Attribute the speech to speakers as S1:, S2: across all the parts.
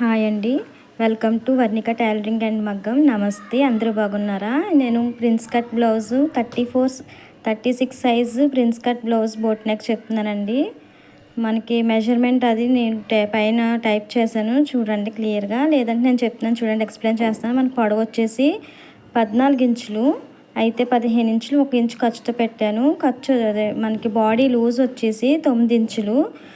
S1: Hi అండి. Welcome to Varnika tailoring and మగ్గం. నమస్తే అందరూ బాగున్నారా? నేను prince cut blouse thirty four thirty six size prince cut blouse boat neck చెప్తున్నానండి. మనకి మెజర్మెంట్ అది నేను టై- పైన టైప్ చేశాను. చూడండి క్లియర్గా. లేదంటే నేను చెప్తున్నాను చూడండి ఎక్స్ప్లెయిన్ చేస్తాను. మనకు పొడవు వచ్చేసి పద్నాలుగు ఇంచులు అయితే పదిహేను ఇంచులు ఒక ఇంచు ఖర్చుతో పెట్టాను. ఖర్చు అదే మనకి బాడీ లూజ్ వచ్చేసి తొమ్మిది ఇంచులు.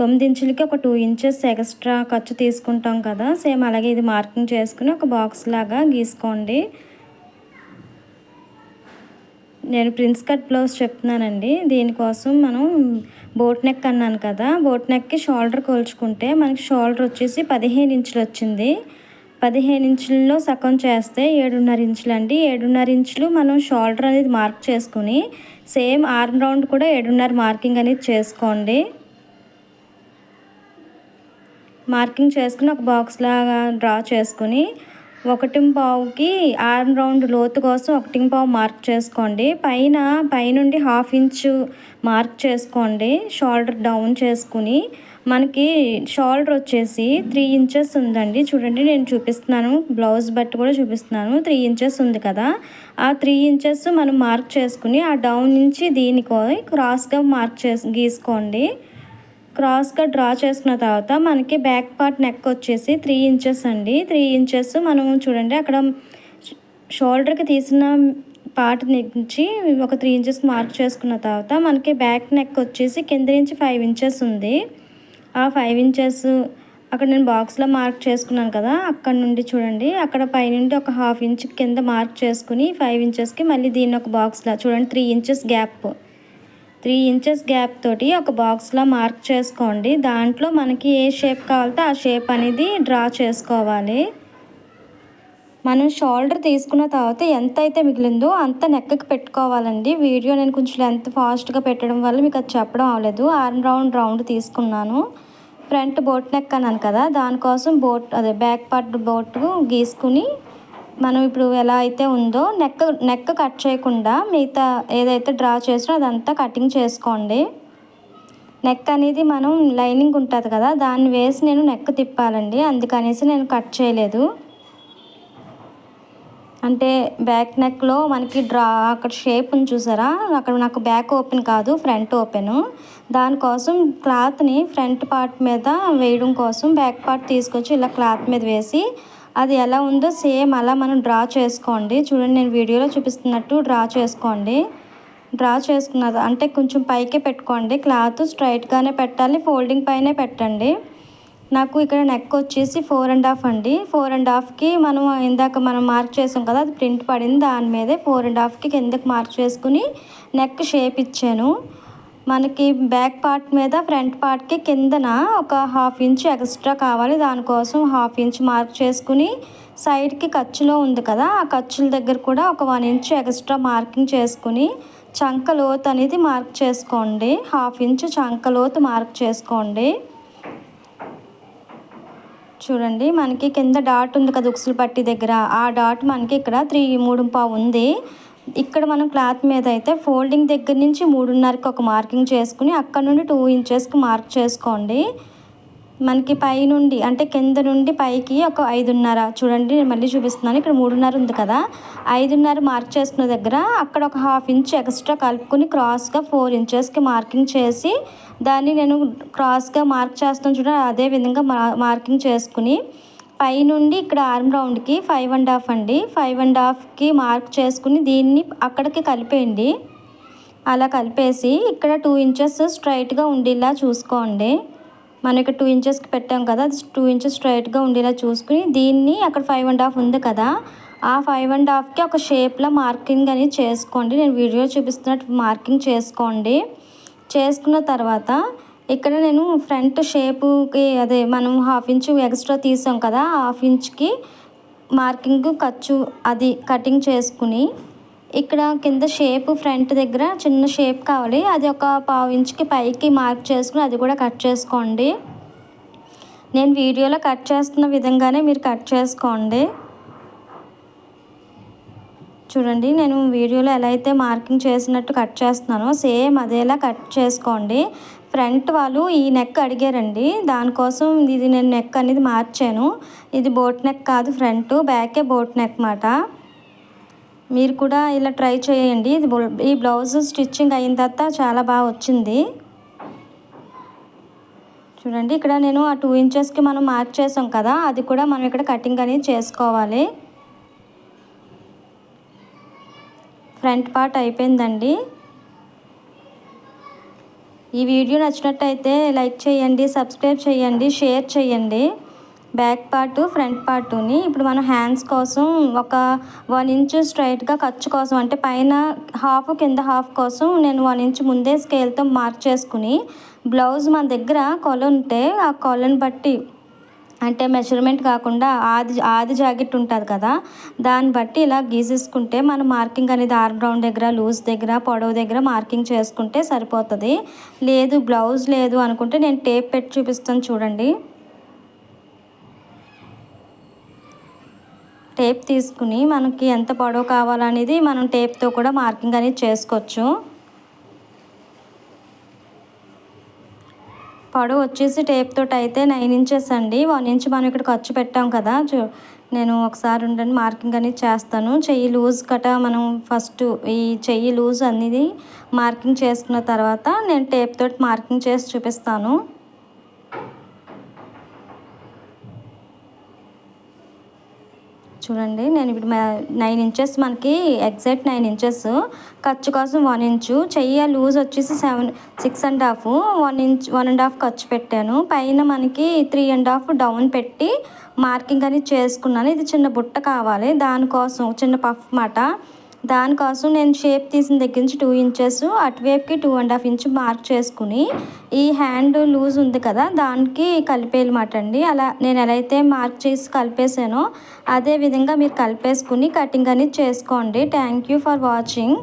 S1: తొమ్మిది ఇంచులకి ఒక టూ ఇంచెస్ ఎక్స్ట్రా ఖర్చు తీసుకుంటాం కదా. సేమ్ అలాగే ఇది మార్కింగ్ చేసుకుని ఒక బాక్స్ లాగా గీసుకోండి. నేను ప్రిన్స్ కట్ బ్లౌజ్ చెప్తున్నానండి. దీనికోసం మనం బోట్ నెక్ అన్నాను కదా. బోట్ నెక్కి షోల్డర్ కోల్చుకుంటే మనకి షోల్డర్ వచ్చేసి పదిహేను ఇంచులు వచ్చింది. పదిహేను ఇంచుల్లో సగం చేస్తే ఏడున్నర ఇంచులు అండి ఏడున్నర ఇంచులు మనం షోల్డర్ అనేది మార్క్ చేసుకుని సేమ్ ఆర్మ్ రౌండ్ కూడా ఏడున్నర మార్కింగ్ అనేది చేసుకోండి. మార్కింగ్ చేసుకుని ఒక బాక్స్ లాగా డ్రా చేసుకుని ఒకటి పావుకి ఆర్మ్ రౌండ్ లోతు కోసం ఒకటి పావు మార్క్ చేసుకోండి. పైన పైనుండి హాఫ్ ఇంచు మార్క్ చేసుకోండి. షోల్డర్ డౌన్ చేసుకుని మనకి షోల్డర్ వచ్చేసి త్రీ ఇంచెస్ ఉందండి. చూడండి నేను చూపిస్తున్నాను. బ్లౌజ్ బట్టి కూడా చూపిస్తున్నాను. త్రీ ఇంచెస్ ఉంది కదా. ఆ త్రీ ఇంచెస్ మనం మార్క్ చేసుకుని ఆ డౌన్ నుంచి దీనికి క్రాస్గా మార్క్ చేసి గీసుకోండి. క్రాస్గా డ్రా చేసుకున్న తర్వాత మనకి బ్యాక్ పార్ట్ నెక్ వచ్చేసి త్రీ ఇంచెస్ అండి. త్రీ ఇంచెస్ మనం చూడండి అక్కడ షోల్డర్కి తీసిన పార్ట్ నుంచి ఒక త్రీ ఇంచెస్ మార్క్ చేసుకున్న తర్వాత మనకి బ్యాక్ నెక్ వచ్చేసి కింద నుంచి ఫైవ్ ఇంచెస్ ఉంది. ఆ ఫైవ్ ఇంచెస్ అక్కడ నేను బాక్స్లో మార్క్ చేసుకున్నాను కదా అక్కడ నుండి చూడండి. అక్కడ పైనుండి ఒక హాఫ్ ఇంచ్ కింద మార్క్ చేసుకుని ఫైవ్ ఇంచెస్కి మళ్ళీ దీన్ని ఒక బాక్స్లో చూడండి three inches gap. Three inches gap తోటి ఒక బాక్స్లో మార్క్ చేసుకోండి. దాంట్లో మనకి ఏ షేప్ కావాలంటే ఆ షేప్ అనేది డ్రా చేసుకోవాలి. మనం షోల్డర్ తీసుకున్న తర్వాత ఎంత అయితే మిగిలిందో అంత నెక్కకి పెట్టుకోవాలండి. వీడియో నేను కొంచెం లెంత్ ఫాస్ట్గా పెట్టడం వల్ల మీకు అది చెప్పడం అవ్వలేదు. ఆర్మ్ రౌండ్ రౌండ్ తీసుకున్నాను. ఫ్రంట్ బోట్ నెక్ అన్నాను కదా దానికోసం బోట్ అదే బ్యాక్ పార్ట్ బోట్ గీసుకుని మనం ఇప్పుడు ఎలా అయితే ఉందో నెక్ నెక్ కట్ చేయకుండా మిగతా ఏదైతే డ్రా చేసినా అదంతా కటింగ్ చేసుకోండి. నెక్ అనేది మనం లైనింగ్ ఉంటుంది కదా దాన్ని వేసి నేను నెక్ తిప్పాలండి. అందుకనేసి నేను కట్ చేయలేదు. అంటే బ్యాక్ నెక్లో మనకి డ్రా అక్కడ షేప్ ఉంది చూసారా? అక్కడ నాకు బ్యాక్ ఓపెన్ కాదు ఫ్రంట్ ఓపెన్. దానికోసం క్లాత్ని ఫ్రంట్ పార్ట్ మీద వేయడం కోసం బ్యాక్ పార్ట్ తీసుకొచ్చి ఇలా క్లాత్ మీద వేసి అది ఎలా ఉందో సేమ్ అలా మనం డ్రా చేసుకోండి. చూడండి నేను వీడియోలో చూపిస్తున్నట్టు డ్రా చేసుకోండి. డ్రా చేసుకున్నది అంటే కొంచెం పైకే పెట్టుకోండి. క్లాత్ స్ట్రైట్గానే పెట్టాలి ఫోల్డింగ్ పైనే పెట్టండి. నాకు ఇక్కడ నెక్ వచ్చేసి ఫోర్ అండ్ హాఫ్ అండి. ఫోర్ అండ్ హాఫ్కి మనం ఇందాక మనం మార్క్ చేసాం కదా అది ప్రింట్ పడింది. దాని మీదే ఫోర్ అండ్ హాఫ్కి కిందకి మార్క్ చేసుకుని నెక్ షేప్ ఇచ్చాను. మనకి బ్యాక్ పార్ట్ మీద ఫ్రంట్ పార్ట్కి కిందన ఒక హాఫ్ ఇంచ్ ఎక్స్ట్రా కావాలి. దానికోసం హాఫ్ ఇంచ్ మార్క్ చేసుకుని సైడ్కి ఖర్చులో ఉంది కదా ఆ ఖర్చుల దగ్గర కూడా ఒక వన్ ఇంచ్ ఎక్స్ట్రా మార్కింగ్ చేసుకుని చంక లోతు అనేది మార్క్ చేసుకోండి. హాఫ్ ఇంచ్ చంక లోతు మార్క్ చేసుకోండి. చూడండి మనకి కింద డాట్ ఉంది కదా ఉక్సులు పట్టి దగ్గర. ఆ డాట్ మనకి ఇక్కడ త్రీ మూడు పావు ఉంది. ఇక్కడ మనం క్లాత్ మీద అయితే ఫోల్డింగ్ దగ్గర నుంచి మూడున్నరకి ఒక మార్కింగ్ చేసుకుని అక్కడ నుండి టూ ఇంచెస్కి మార్క్ చేసుకోండి. మనకి పై నుండి అంటే కింద నుండి పైకి ఒక ఐదున్నర చూడండి నేను మళ్ళీ చూపిస్తున్నాను. ఇక్కడ మూడున్నర ఉంది కదా ఐదున్నర మార్క్ చేసుకున్న దగ్గర అక్కడ ఒక హాఫ్ ఇంచ్ ఎక్స్ట్రా కలుపుకుని క్రాస్గా ఫోర్ ఇంచెస్కి మార్కింగ్ చేసి దాన్ని నేను క్రాస్గా మార్క్ చేస్తాను చూడండి అదే విధంగా మార్కింగ్ చేసుకుని పై నుండి ఇక్కడ ఆర్మ్ రౌండ్కి ఫైవ్ అండ్ హాఫ్ అండి. ఫైవ్ అండ్ హాఫ్కి మార్క్ చేసుకుని దీన్ని అక్కడికి కలిపేయండి. అలా కలిపేసి ఇక్కడ టూ ఇంచెస్ స్ట్రైట్గా ఉండేలా చూసుకోండి. మనం ఇక్కడ టూ ఇంచెస్కి పెట్టాం కదా అది టూ ఇంచెస్ స్ట్రైట్గా ఉండేలా చూసుకుని దీన్ని అక్కడ ఫైవ్ అండ్ హాఫ్ ఉంది కదా ఆ ఫైవ్ అండ్ హాఫ్కి ఒక షేప్లో మార్కింగ్ అనేది చేసుకోండి. నేను వీడియో చూపిస్తున్నట్టు మార్కింగ్ చేసుకోండి. చేసుకున్న తర్వాత ఇక్కడ నేను ఫ్రంట్ షేపుకి అదే మనం హాఫ్ ఇంచ్ ఎక్స్ట్రా తీసాం కదా హాఫ్ ఇంచ్కి మార్కింగ్ ఖర్చు అది కటింగ్ చేసుకుని ఇక్కడ కింద షేప్ ఫ్రంట్ దగ్గర చిన్న షేప్ కావాలి. అది ఒక పావు ఇంచుకి పైకి మార్క్ చేసుకుని అది కూడా కట్ చేసుకోండి. నేను వీడియోలో కట్ చేస్తున్న విధంగానే మీరు కట్ చేసుకోండి. చూడండి నేను వీడియోలో ఎలా అయితే మార్కింగ్ చేసినట్టు కట్ చేస్తున్నానో సేమ్ అదేలా కట్ చేసుకోండి. ఫ్రంట్ వాళ్ళు ఈ నెక్ అడిగారండి. దానికోసం ఇది నేను నెక్ అనేది మార్చాను. ఇది బోట్ నెక్ కాదు ఫ్రంట్ బ్యాకే బోట్ నెక్ మాట. మీరు కూడా ఇలా ట్రై చేయండి. ఇది ఈ బ్లౌజ్ స్టిచ్చింగ్ అయిన తర్వాత చాలా బాగా వచ్చింది. చూడండి ఇక్కడ నేను ఆ టూ ఇంచెస్కి మనం మార్క్ చేసాం కదా అది కూడా మనం ఇక్కడ కటింగ్ అనేది చేసుకోవాలి. ఫ్రంట్ పార్ట్ అయిపోయిందండి. ఈ వీడియో నచ్చినట్టయితే లైక్ చేయండి సబ్స్క్రైబ్ చేయండి షేర్ చేయండి. బ్యాక్ పార్ట్ ఫ్రంట్ పార్టుని ఇప్పుడు మనం హ్యాండ్స్ కోసం ఒక వన్ ఇంచ్ స్ట్రైట్గా ఖర్చు కోసం అంటే పైన హాఫ్ కింద హాఫ్ కోసం నేను వన్ ఇంచ్ ముందే స్కేల్తో మార్క్ చేసుకుని బ్లౌజ్ మన దగ్గర కొల ఉంటే ఆ కొలను బట్టి అంటే మెజర్మెంట్ కాకుండా ఆది ఆది జాకెట్ ఉంటుంది కదా దాన్ని బట్టి ఇలా గీసేసుకుంటే మనం మార్కింగ్ అనేది ఆర్మ్ రౌండ్ దగ్గర లూజ్ దగ్గర పొడవు దగ్గర మార్కింగ్ చేసుకుంటే సరిపోతుంది. లేదు బ్లౌజ్ లేదు అనుకుంటే నేను టేప్ పెట్టి చూపిస్తాను చూడండి. టేప్ తీసుకుని మనకి ఎంత పొడవు కావాలనేది మనం టేప్తో కూడా మార్కింగ్ అనేది చేసుకోవచ్చు. పొడవు వచ్చేసి టేప్ తోటి అయితే నైన్ ఇంచెస్ అండి. వన్ ఇంచ్ మనం ఇక్కడ ఖర్చు పెట్టాం కదా. చూ నేను ఒకసారి ఉండండి మార్కింగ్ అనేది చేస్తాను. చెయ్యి లూజ్ కట మనం ఫస్ట్ ఈ చెయ్యి లూజ్ అనేది మార్కింగ్ చేసుకున్న తర్వాత నేను టేప్ తోటి మార్కింగ్ చేసి చూపిస్తాను. చూడండి. నేను ఇప్పుడు నైన్ ఇంచెస్ మనకి ఎగ్జాక్ట్ నైన్ ఇంచెస్ ఖర్చు కోసం వన్ ఇంచు చెయ్యి లూజ్ వచ్చేసి seven six and half one inch one and half ఖర్చు పెట్టాను. పైన మనకి త్రీ అండ్ హాఫ్ డౌన్ పెట్టి మార్కింగ్ అనేది చేసుకున్నాను. ఇది చిన్న బుట్ట కావాలి. దానికోసం చిన్న పఫ్ మాట. దానికోసం నేను షేప్ తీసిన దగ్గర నుంచి two inches అటువైపుకి two and half inch mark చేసుకుని ఈ హ్యాండ్ లూజ్ ఉంది కదా దానికి కలిపేయమాట అండి. అలా నేను ఎలా అయితే మార్క్ చేసి కలిపేసానో అదే విధంగా మీరు కలిపేసుకుని కటింగ్ అనేది చేసుకోండి. Thank you for watching